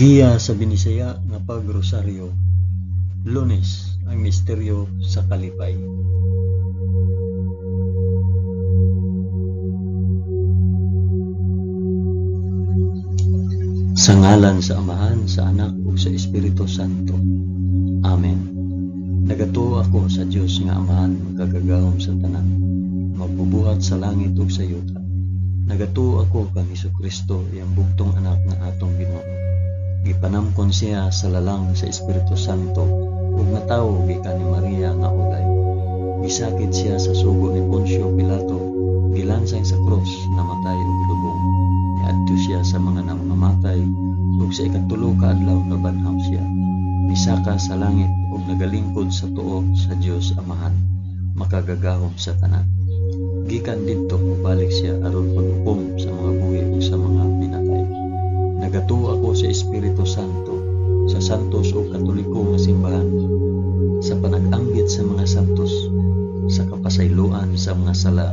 Giya sa Binisaya nga pagrosaryo. Lunes ang misteryo sa kalipay. Sa ngalan sa Amahan, sa Anak ug sa Espiritu Santo. Amen. Nagatuo ako sa Dios nga Amahan magkagagahom sa tanan, magbubuhat sa langit ug sa yuta. Nagatuo ako kang Kristo iyang bugtong anak nga atong Ginoo. Gipanamkon siya sa lalang sa Espiritu Santo ug natawo gikan ni Maria nga ulay. Gisakit siya sa sugo ni Poncio Pilato, gilansay sa krus, namatay ug lubong. Niadto siya sa mga namamatay ug sa ikatulo ka adlaw nabanhaw siya. Misaka sa langit ug nagalingkod sa tuo sa Dios Amahan, makagagahom sa tanan. Gikan didto mobalik siya aron paghukom Nagatuo ako sa Espiritu Santo, sa santos ug katoliko nga simbahan, sa panag-anggit sa mga santos, sa kapasayloan sa mga sala,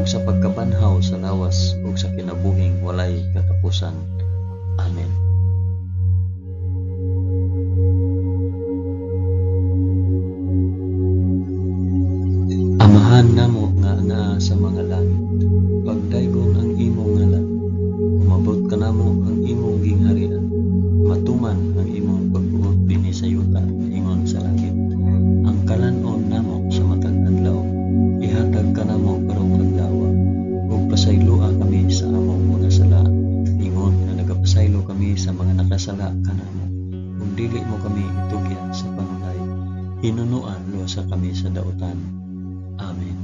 ug sa pagkabanhaw sa lawas ug sa kinabuhing walay katapusan. Amen. Amahan namo hinunuan lusa kami sa dautan. Amen.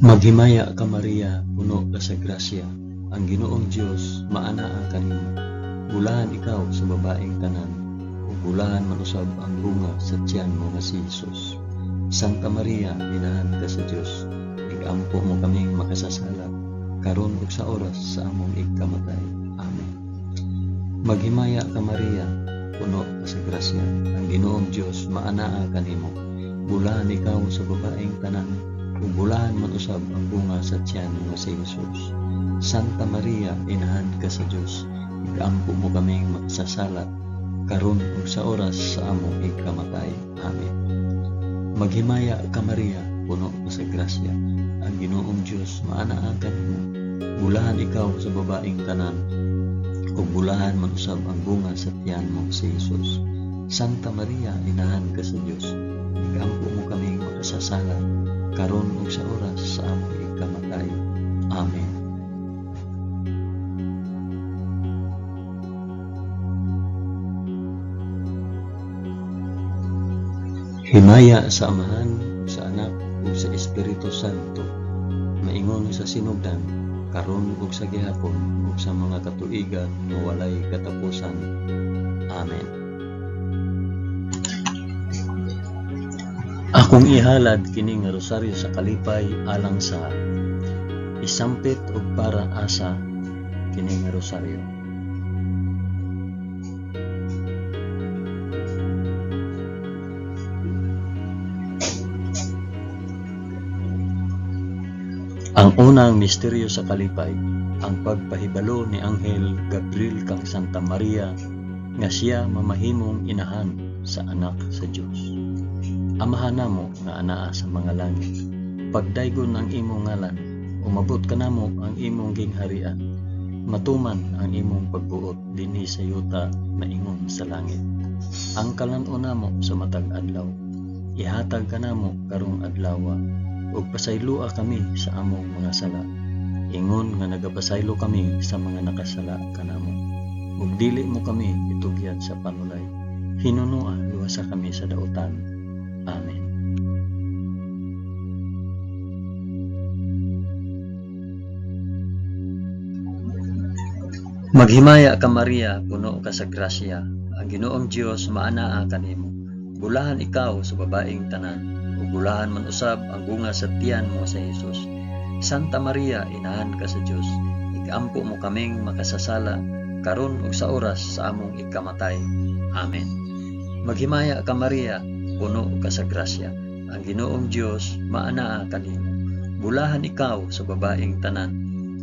Maghimaya ka Maria, puno ka sa grasya. Ang Ginoong Dios maanaa kanimo. Bulahan ikaw sa babaeng tanan, ug bulahan manusab ang bunga sa tiyan mo nga si Jesus. Santa Maria, inahan ka sa Dios. Igampo mo kaming makasasala, karon ug sa oras sa among ikamatay. Amen. Maghimaya ka Maria, puno ka sa grasya. Ang Ginoong Dios maanaa kanimo. Bulahan ikaw sa babaeng tanan, ug bulahan man usab ang bunga sa tiyan nga si Jesus. Santa Maria, inahan ka sa Dios. Igampo mo kaming makasasala, karon ug sa oras sa among ikamatay. Amen. Maghimaya ka Maria, puno ka sa grasya. Ang Ginoong Dios maanaa kanimo. Bulahan ikaw sa babaeng tanan, ug bulahan man usab ang bunga sa tiyan mo si Jesus. Santa Maria, inahan ka sa Dios. Igampo mo kaming makasasala, karon ug sa oras sa among ikamatay. Amen. Himaya sa Amahan, sa Anak, ug sa Espiritu Santo, maingon sa sinugdan, karon ug sa gihapon, ug sa mga katuigan nga walay katapusan. Amen. Akong ihalad kini nga rosaryo sa kalipay alang sa isampit ug para asa kini nga rosaryo. Ang unang misteryo sa kalipay, ang pagpahibalo ni Anghel Gabriel kang Santa Maria nga siya mamahimong inahan sa anak sa Dios. Amahan namo nga anaa sa mga langit, pagdaygon ang imong ngalan, umabot ka namo ang imong gingharian, matuman ang imong pagbuot dinhi sa yuta maingon sa langit. Ang kalan-o namo sa matag adlaw, ihatag ka namo karong adlawa, ug pasaylua kami sa among mga sala. Ingon nga nagapasaylo kami sa mga nakasala kanamo. Ug dili mo kami itugyat sa panulay. Hinunua luwasa kami sa dautan. Amen. Maghimaya ka Maria, puno ka sa grasya. Ang Ginoong Dios maanaa kanimo. Bulahan ikaw sa babaeng tanan, bulahan man usab ang bunga sa tiyan mo sa Jesus. Santa Maria, inahan ka sa Dios. Igampo mo kaming makasasala, karon ug sa oras sa among ikamatay. Amen. Maghimaya ka Maria, puno ka sa grasya. Ang Ginoong Dios maanaa kanimo. Bulahan ikaw sa babaeng tanan,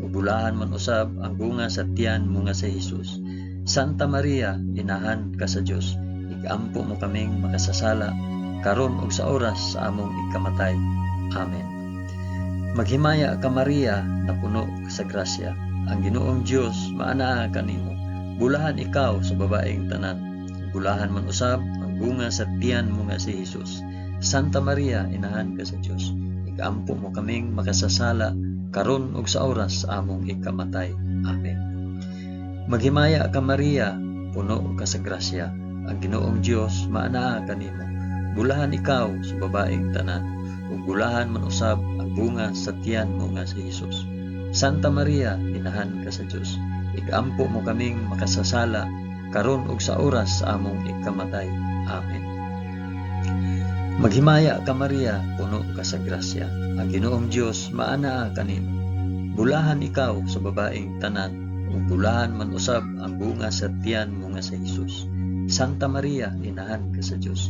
ug bulahan man usab ang bunga sa tiyan mo nga si Jesus. Santa Maria, inahan ka sa Dios, igampo mo kaming makasasala karon ug sa oras sa among ikamatay. Amen. Maghimaya ka Maria na puno sa grasya. Ang Ginoong Dios maanaa kanimo. Bulahan ikaw sa babaeng tanan. Bulahan man usab ang bunga sa tiyan mo nga si Jesus. Santa Maria, inahan ka sa Dios. Igampo mo kaming makasasala karon ug sa oras sa among ikamatay. Amen. Maghimaya ka Maria, puno ka sa grasya. Ang Ginoong Dios maanaa kanimo. Bulahan ikaw sa babaeng tanan, ug bulahan man usab ang bunga sa tiyan mo nga si Jesus. Santa Maria, inahan ka sa Dios. Igampo mo kaming makasasala karon ug sa oras sa among ikamatay. Amen. Maghimaya ka Maria, puno ka sa grasya. Ang Ginoong Dios maanaa kanimo. Bulahan ikaw sa babaeng tanan, ug bulahan man usab ang bunga sa tiyan mo nga si Jesus. Santa Maria, inahan ka sa Dios.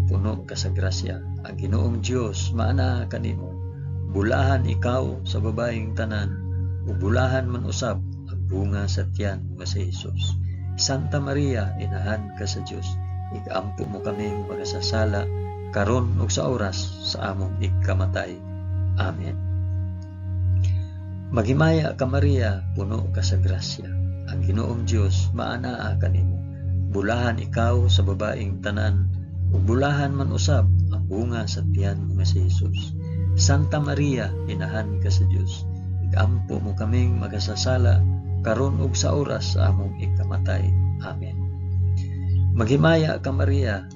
puno ka sa grasya. Ang Ginoong Dios maana kanimo. Bulahan ikaw sa babaeng tanan, ug bulahan man usab ang bunga sa tiyan nga si Jesus. Santa Maria, inahan ka sa Dios. Igampo mo kaming makasasala karon ug sa oras sa among ikamatay. Amen. Maghimaya ka Maria, puno ka sa grasya. Ang Ginoong Dios maanaa kanimo. Bulahan ikaw sa babaeng tanan, bulahan man usab ang bunga sa tiyan nga si Jesus. Santa Maria, inahan ka sa Dios. Igampo mo kaming magasasala karon ug sa oras sa among ikamatay. Amen. Maghimaya ka Maria,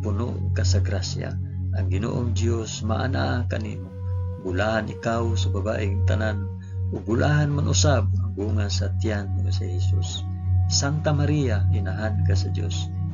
puno ka sa grasya. Ang Ginoong Dios maanaa kanimo. Bulahan ikaw sa babaeng tanan, ug bulahan man usab ang bunga sa tiyan nga si Jesus. Santa Maria, inahan ka sa Dios.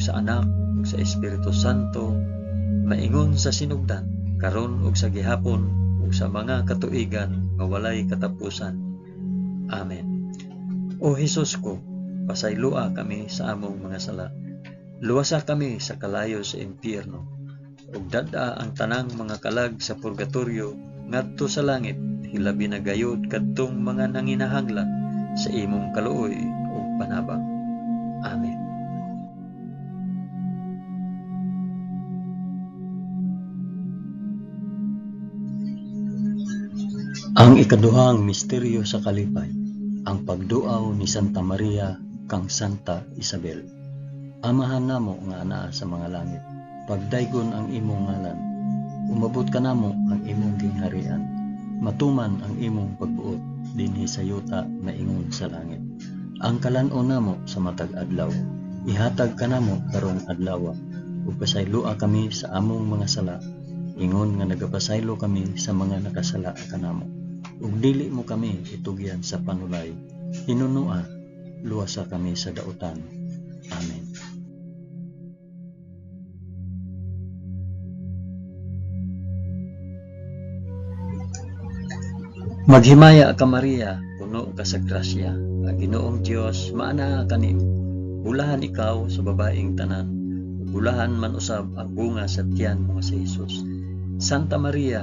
sa Anak, ug sa Espiritu Santo, maingon sa sinugdan, karon ug sa gihapon, ug sa mga katuigan nga walay katapusan. Amen. O Hesus ko, pasaylua kami sa among mga sala. Luwasa kami sa kalayo sa impyerno, ug dada ang tanang mga kalag sa purgatorio ngadto sa langit, hilabi na gayud kadtong mga nanginahanglan sa imong kaluoy ug panabang. Amen. Ang ikaduhang misteryo sa kalipay, ang pagduaw ni Santa Maria kang Santa Isabel. Amahan namo nga ana sa mga langit, pagdaygon ang imong ngalan, umabot ka namo ang imong gingharian, matuman ang imong pagbuot dinhi sa yuta na ingon sa langit. Ang kalan-o namo sa matag adlaw, ihatag ka namo karong adlaw, ug pasaylua kami sa among mga sala, ingon nga nagapasaylo kami sa mga nakasala kanamo. Ug dili mo kami itugyan sa panulay, hinunua, luwasa kami sa dautan. Amen. Maghimaya ka Maria, puno ka sa grasya. Ang Ginoong Dios maana kanimo. Bulahan ikaw sa babaeng tanan. Bulahan man usab ang bunga sa tiyan mo sa Jesus. Santa Maria,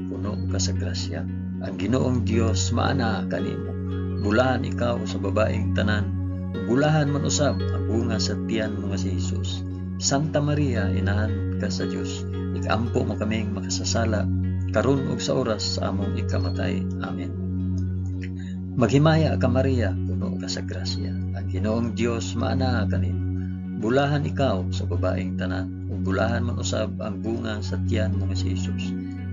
puno ka sa grasya. Ang Ginoong Dios maana kanimo. Bulahan ikaw sa babaeng tanan. Bulahan man usab ang bunga sa tiyan mo nga si Jesus. Santa Maria, inahan ka sa Dios, ikampo mo kaming makasasala karon ug sa oras sa among ikamatay. Amen. Maghimaya ka Maria, puno ka sa grasya. Ang Ginoong Dios maana kanimo. Bulahan ikaw sa babaeng tanan, ug bulahan man usab ang bunga sa tiyan mo nga si Jesus.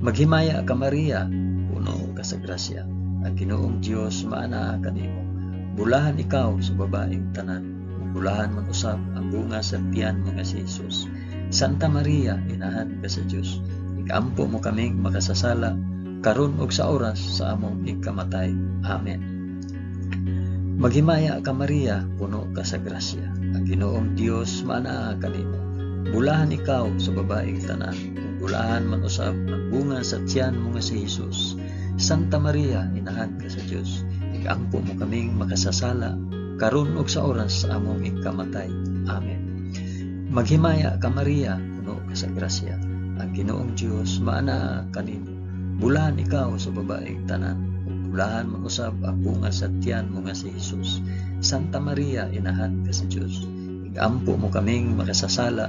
Maghimaya ka Maria, puno ka sa grasya. Ang Ginoong Dios maana kanimo. Bulahan ikaw sa babaeng tanan, bulahan man usab ang bunga sa tiyan nga si Jesus. Santa Maria, inahan ka sa Dios. Igampo mo kaming makasasala karon ug sa oras sa among ikamatay. Amen. Maghimaya ka Maria, puno ka sa grasya. Ang Ginoong Dios maana kanimo. Bulahan ikaw sa babaeng tanan, ug bulahan man usab ang bunga sa tiyan mo nga si Jesus. Santa Maria, inahan ka sa Dios. Igampo mo kaming makasasala karon ug sa oras among ikamatay. Amen. Maghimaya ka Maria, puno ka sa grasya. Ang Ginoong Dios maana kanimo. Bulahan ikaw sa babaeng tanan, bulahan man usab ang bunga sa tiyan mo nga si Jesus. Santa Maria, inahan ka sa Dios. Igampo mo kaming makasasala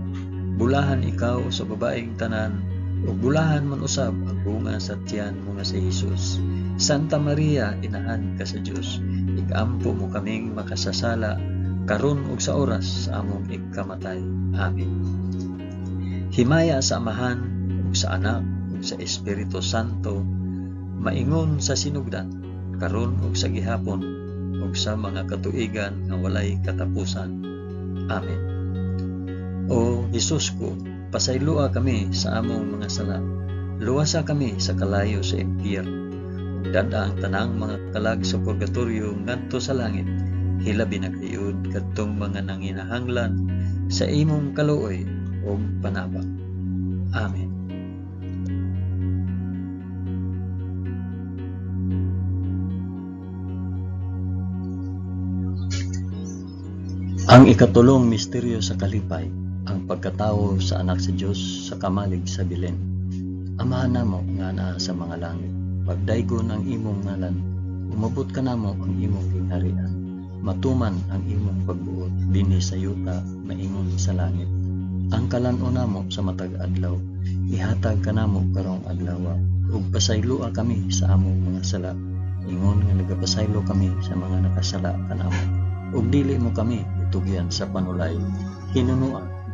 Bulahan ikaw sa babaeng tanan, ug bulahan man usab ang bunga sa tiyan mo nga si Jesus. Santa Maria, inahan ka sa Dios. Ikampo mo kaming makasasala karon ug sa oras sa among ikamatay. Amen. Himaya sa amahan ug sa anak ug sa Espiritu Santo maingon sa sinugdan karon ug sa gihapon ug sa mga katuigan nga walay katapusan. Amen. O Hesus ko, pasaylua kami sa among mga sala. Luwasa kami sa kalayo sa impyerno. Dada ang tanang mga kalag sa purgatorio ngadto sa langit. Hilabi na kayod kadtong mga nanginahanglan sa imong kaluoy ug panabang. Amen. Ang ikatulong misteryo sa kalipay, ang pagkatao sa anak sa Diyos sa kamalig sa bilen. Amahan namo nga naa sa mga langit, pagdaygon ang imong ngalan, umabot ka namo ang imong gingharian, matuman ang imong pagbuot, dinhi sa yuta, maingon sa langit. Ang kalan-o namo sa matag adlaw, ihatag ka namo karong adlaw, ug pasaylua kami sa among mga sala. Ingon nga nagapasaylo kami sa mga nakasala kanamo. Ug dili mo kami tugyan sa panulay, hinunuan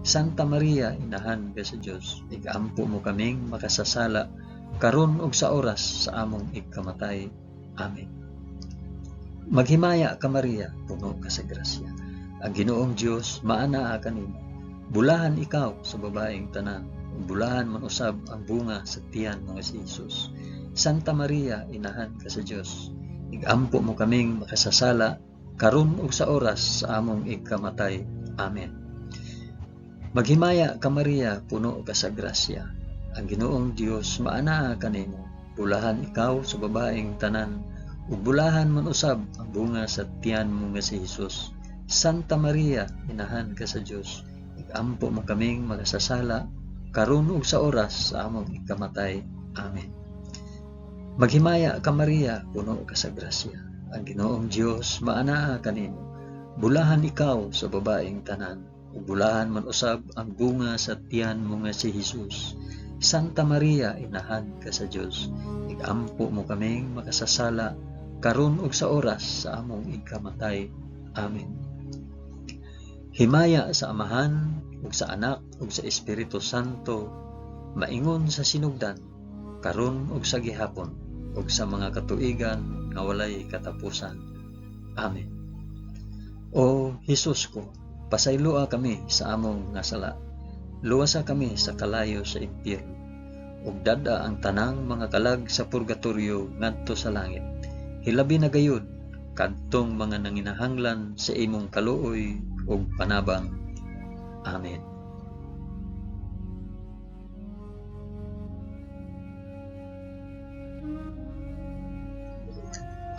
Santa Maria inahan ka sa Dios igampo mo kaming makasasala karon ug sa oras sa among ikamatay Amen Maghimaya ka Maria puno ka sa grasya ang Ginoong Dios maana kanimo bulahan ikaw sa babaeng tanan bulahan man usab ang bunga sa tiyan mo si Jesus Santa Maria, inahan ka sa Dios. Igampo mo kaming makasasala karon ug sa oras sa among ikamatay. Amen. Maghimaya ka Maria, puno ka sa grasya. Ang Ginoong Dios maanaa kanimo. Bulahan ikaw sa babaeng tanan ug bulahan man usab ang bunga sa tiyan mo nga si Hesus. Santa Maria, inahan ka sa Dios. Igampo mo kaming makasasala karon ug sa oras sa among ikamatay. Amen. Maghimaya ka Maria, puno ka sa grasya. Ang Ginoong Dios maanaa kanimo. Bulahan ikaw sa babaeng tanan. Ug bulahan man usab ang bunga sa tiyan mo nga si Hesus. Santa Maria, inahan ka sa Dios. Igampo mo kaming makasasala karon ug sa oras sa among ikamatay. Amen. Himaya sa Amahan ug sa Anak ug sa Espiritu Santo maingon sa sinugdan karon ug sa gihapon ug sa mga katuigan nga walay katapusan. Amen. O Hesus ko, pasayloa kami sa among nga sala. Luwasa kami sa kalayo sa impyerno. Ug dada ang tanang mga kalag sa purgatorio ngadto sa langit. Hilabi na gayud kadtong mga nanginahanglan sa imong kaluoy ug panabang. Amen.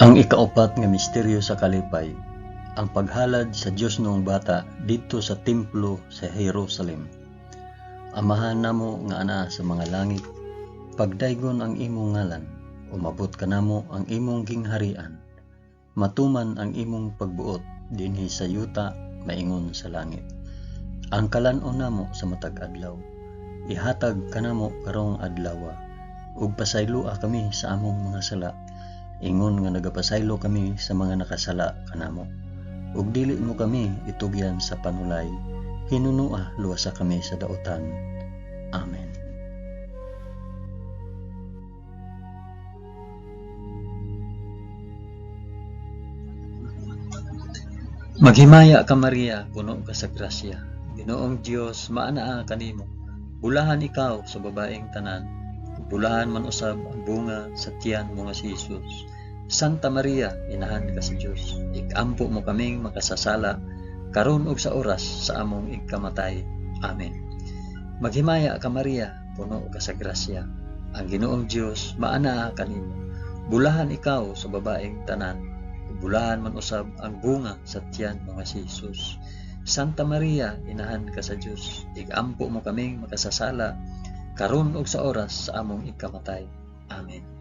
Ang ikaapat nga misteryo sa kalipay, ang paghalad sa Dios noong bata dito sa templo sa Jerusalem. Amahan namo nga ana sa mga langit, pagdaygon ang imong ngalan, umabot ka namo ang imong gingharian. Matuman ang imong pagbuot dinhi sa yuta maingon sa langit. Ang kalan-on namo sa matag adlaw, ihatag kanamo karong adlaw, ug pasaylua kami sa among mga sala ingon nga nagapasaylo kami sa mga nakasala kanamo ug dili mo kami itugyan sa panulay hinunua luwasa kami sa daotan amen Maghimaya ka Maria, puno ka sa grasya. Ginoong Dios, maanaa kanimo. Bulahan ikaw sa babaeng tanan. Bulahan man usab ang bunga sa tiyan mo nga si Jesus. Santa Maria, inahan ka sa Dios. Igampo mo kaming makasasala karon ug sa oras sa among ikamatay. Amen. Maghimaya ka Maria, puno ka sa grasya. Ang Ginoong Dios maana kanimo. Bulahan ikaw sa babaeng tanan. Bulahan man usab ang bunga sa tiyan mga si Jesus. Santa Maria, inahan ka sa Dios. Igampo mo kaming makasasala karon ug sa oras sa among ikamatay. Amen.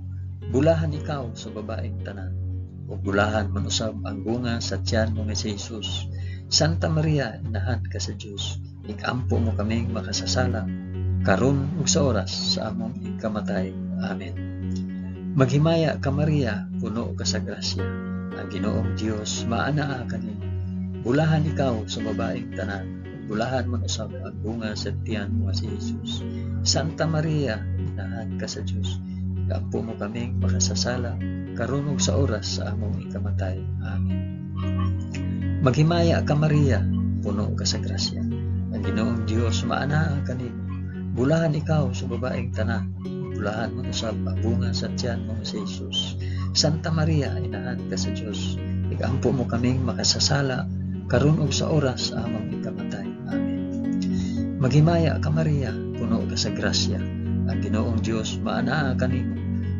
Bulahan ikaw sa babaeng tanan, ug bulahan man usab ang bunga sa tiyan mo nga si Jesus. Santa Maria, inahan ka sa Dios. Igampo mo kaming makasasala karon ug sa oras sa among ikamatay. Amen. Maghimaya ka Maria, puno ka sa grasya. Ang Ginoong Dios maanaa kanimo. Bulahan ikaw sa babaeng tanan, bulahan man usab ang bunga sa tiyan mo nga si Jesus. Santa Maria, inahan ka sa Dios. Igampo mo kaming makasasala karon ug sa oras sa among ikamatay. Amen. Maghimaya ka Maria, puno ka sa grasya. Ang Ginoong Dios maanaa kanimo. Bulahan ikaw sa babaeng tanan, bulahan mo ang bunga sa tiyan mo si Jesus. Santa Maria, inahan ka sa Dios. Igampo mo kaming makasasala karon ug sa oras sa among ikamatay. Amen. Maghimaya ka Maria, puno ka sa grasya. Ang Ginoong Dios maanaa kanimo.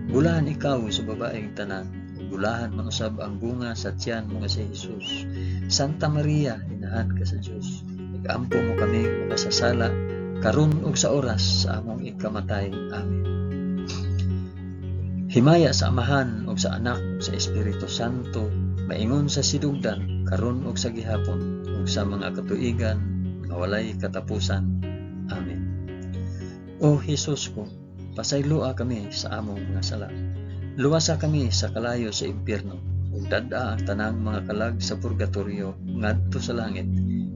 Bulahan ikaw sa babaeng tanan, bulahan man usab ang bunga sa tiyan mo nga si Jesus. Santa Maria, inahan ka sa Dios. Igampo mo kami makasasala karon ug sa oras sa among ikamatay. Amen. Himaya sa Amahan ug sa Anak ug sa Espiritu Santo, maingon sa sidugdan karon ug sa gihapon ug sa mga katuigan nga walay katapusan. O Jesus ko, pasayloa kami sa among mga sala. Luwasa kami sa kalayo sa impyerno ug dada ang tanang mga kalag sa purgatorio ngadto sa langit.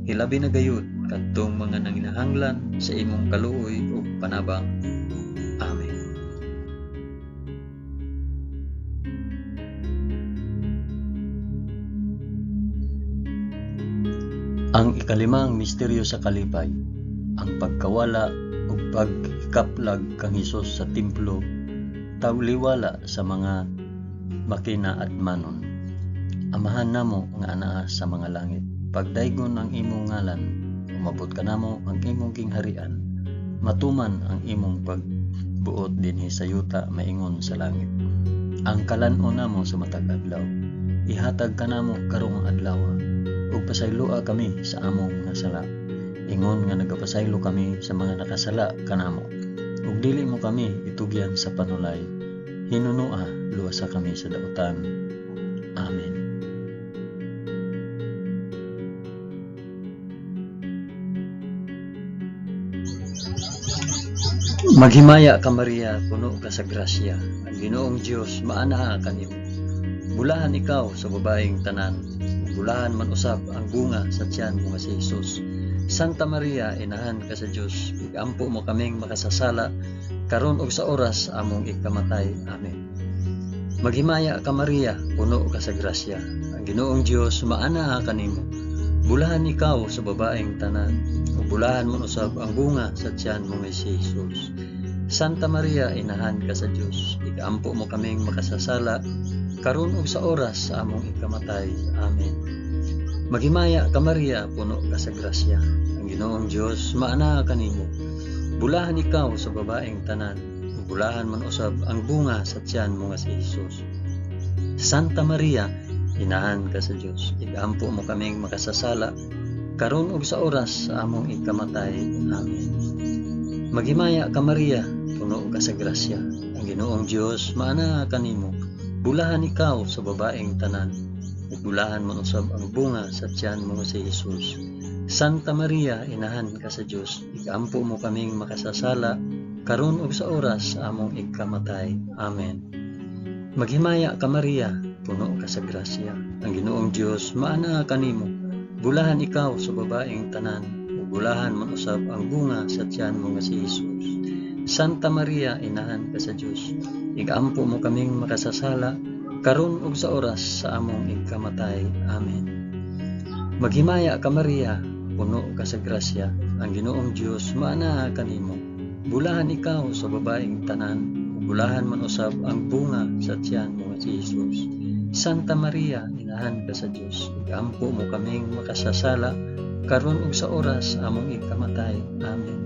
Hilabi na gayud kadtong mga nanginahanglan sa imong kaluoy ug panabang. Amen. Ang ikalimang misteryo sa kalipay, ang pagkawala ug pagkaplag kang Hesus sa templo tawliwala sa mga makina at manon. Amahan namo nga anaa sa mga langit. Pagdaygon ang imong ngalan, umabot ka namo ang imong kingharian. Matuman ang imong pagbuot dinhi sa yuta maingon sa langit. Ang kalan-o namo sa matag adlaw. Ihatag ka namo karong adlaw ug pasayloa kami sa among nasala. Ingon nga nagapasaylo kami sa mga nakasala kanamo. Ug dili mo kami itugyan sa panulay. Hinunoa luwasa kami sa dautan. Amen. Maghimaya ka Maria, puno ka sa grasya. Ang Ginoong Dios maanaa kanimo. Bulahan ikaw sa babaeng tanan. Bulahan man usab ang bunga sa tiyan mo nga si Jesus. Santa Maria, inahan ka sa Dios. Igampo mo kaming makasasala karon og sa oras among ikamatay. Amen. Maghimaya ka Maria, puno ka sa grasya. Ang Ginoong Dios maanaa kanimo. Bulahan ikaw sa babaeng tanan, ug bulahan mo usab ang bunga sa tiyan mo nga si Jesus. Santa Maria, inahan ka sa Dios. Igampo mo kaming makasasala karon ug sa oras among ikamatay. Amen. Maghimaya ka Maria, puno ka sa grasya. Ang Ginoong Dios maanaa kanimo. Bulahan ikaw sa babaeng tanan, bulahan man usab ang bunga sa tiyan mo nga si Jesus. Santa Maria, inahan ka sa Dios igampo mo kaming makasasala. Karon ug sa oras sa among ikamatay. Amen. Maghimaya ka Maria puno ka sa grasya. Ang Ginoong Dios maana kanimo bulahan ikaw sa babaeng tanan ug man usab ang bunga sa tiyan mo si Jesus Santa Maria inahan ka sa Dios igampo mo kaming makasasala karon ug sa oras among ikamatay amen Maghimaya ka Maria, puno ka sa grasya. Ang Ginoong Dios maana kanimo. Bulahan ikaw sa babaeng tanan, ug bulahan man usab ang bunga sa tiyan mo nga si Jesus. Santa Maria, inahan ka sa Dios. Igampo mo kaming makasasala karon ug sa oras sa among ikamatay. Amen. Maghimaya ka Maria, puno ka sa grasya. Ang Ginoong Dios maana kanimo. Bulahan ikaw sa babaeng tanan, Bulahan man usab ang bunga sa tiyan mo si Jesus. Santa Maria, inahan ka sa Dios. Igampo mo kaming makasasala karon ug sa oras among ikamatay. Amen.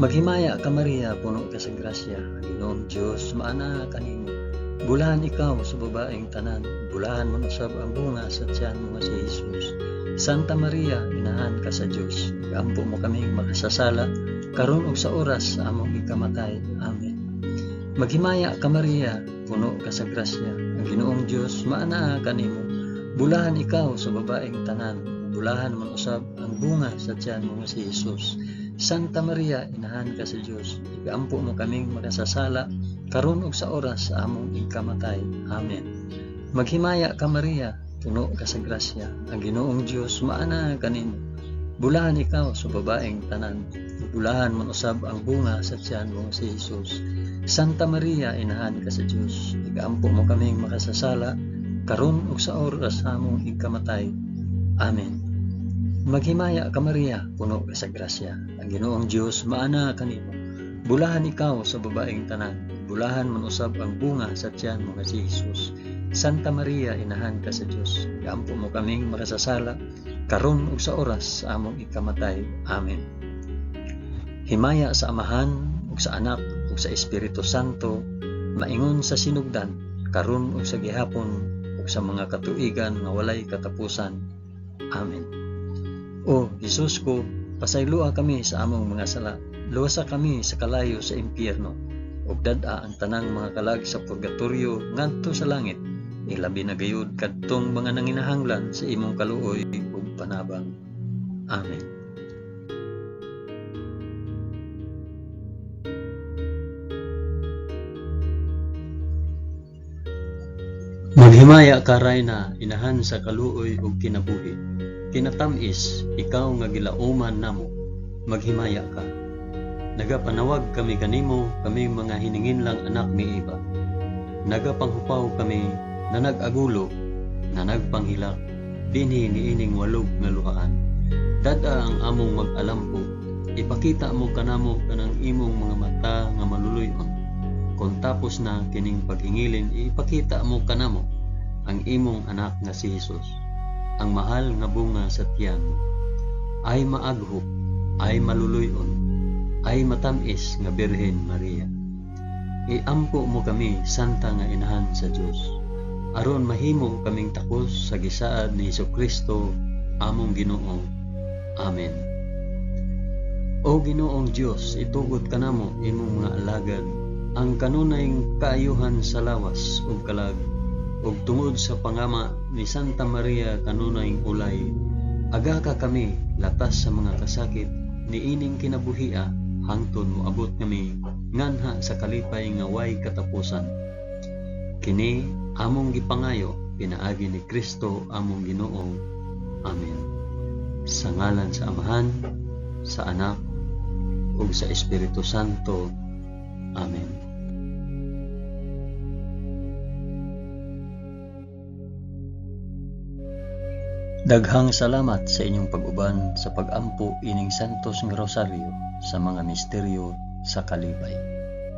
Maghimaya ka Maria, puno ka sa grasya. Ang Ginoong Dios maana kanimo. Bulahan ikaw sa babaeng tanan. Bulahan man usab ang bunga sa tiyan mo nga si Jesus. Santa Maria, inahan ka sa Dios. Igampo mo kaming makasasala karon ug sa oras sa among ikamatay. Amen. Maghimaya ka Maria, puno ka sa grasya. Ang Ginoong Dios maana kanimo. Bulahan ikaw sa babaeng tanan. Bulahan man usab ang bunga sa tiyan mo nga si Jesus. Santa Maria, inahan ka sa Dios. Igampo mo kaming makasasala karon ug sa oras sa among ikamatay. Amen. Maghimaya ka Maria, puno ka sa grasya. Ang Ginoong Dios maana kanimo. Bulahan ikaw sa babaeng tanan. Bulahan man usab ang bunga sa tiyan mo si Jesus. Santa Maria, inahan ka sa Dios. Igaampo mo kaming makasasala karon ug sa oras sa among ikamatay. Amen. Maghimaya ka Maria, puno ka sa grasya. Ang Ginoong Dios maana kanimo. Bulahan ikaw sa babaeng tanan. Bulahan man usab ang bunga sa tiyan mo si Jesus. Santa Maria, inahan ka sa Dios. Igaampo mo kaming makasasala karon ug sa oras sa among ikamatay. Amen. Himaya sa Amahan ug sa Anak ug sa Espiritu Santo maingon sa sinugdan karon ug sa gihapon ug sa mga katuigan nga walay katapusan. Amen. O Jesus ko, pasayloa kami sa among mga sala. Luwasa kami sa kalayo sa impyerno. Ug dad-a ang tanang mga kalag sa purgatorio ngadto sa langit. Ilabi na gayud kadtong mga nanginahanglan sa imong kaluoy ug panabang. Amen. Maghimaya ka na inahan sa kaluoy ug kinabuhi. Kinatamis, ikaw nga gilauman namo. Maghimaya ka. Nagapanawag kami kanimo, kami mga hiningin lang anak ni Eva. Nagapanghupaw kami na nag-agulo, na nagpanghilak, dinhi niining walog nga luhaan. Dada ang among mag-alampo, ipakita mo kanamo kanang imong mga mata nga maluluyon. Kung tapos na kining paghingilin, ipakita mo kanamo ang imong anak nga si Jesus. Ang mahal nga bunga sa tiyan ay maaghop, ay maluluyon, ay matamis nga Birhen Maria. Iampo mo kami, Santa nga Inahan sa Dios. Aron mahimo kaming takos sa gisaad ni Hesus Kristo, among Ginoo. Amen. O Ginoong Dios, itugot kanamo imong mga alagad ang kanunay kaayuhan sa lawas ug kalag ug tungod sa pangama ni Santa Maria kanunay ulay aga ka kami latas sa mga kasakit niining kinabuhia hangtod moabot kami nganha sa kalipay nga way katapusan. Kini among gipangayo pinaagi ni Kristo among Ginoo Amen. Sa ngalan sa Amahan sa Anak ug sa Espiritu Santo. Amen. Daghang salamat sa inyong pag-uban sa pag-ampo ining Santos nga Rosario sa mga misteryo sa Kalibay.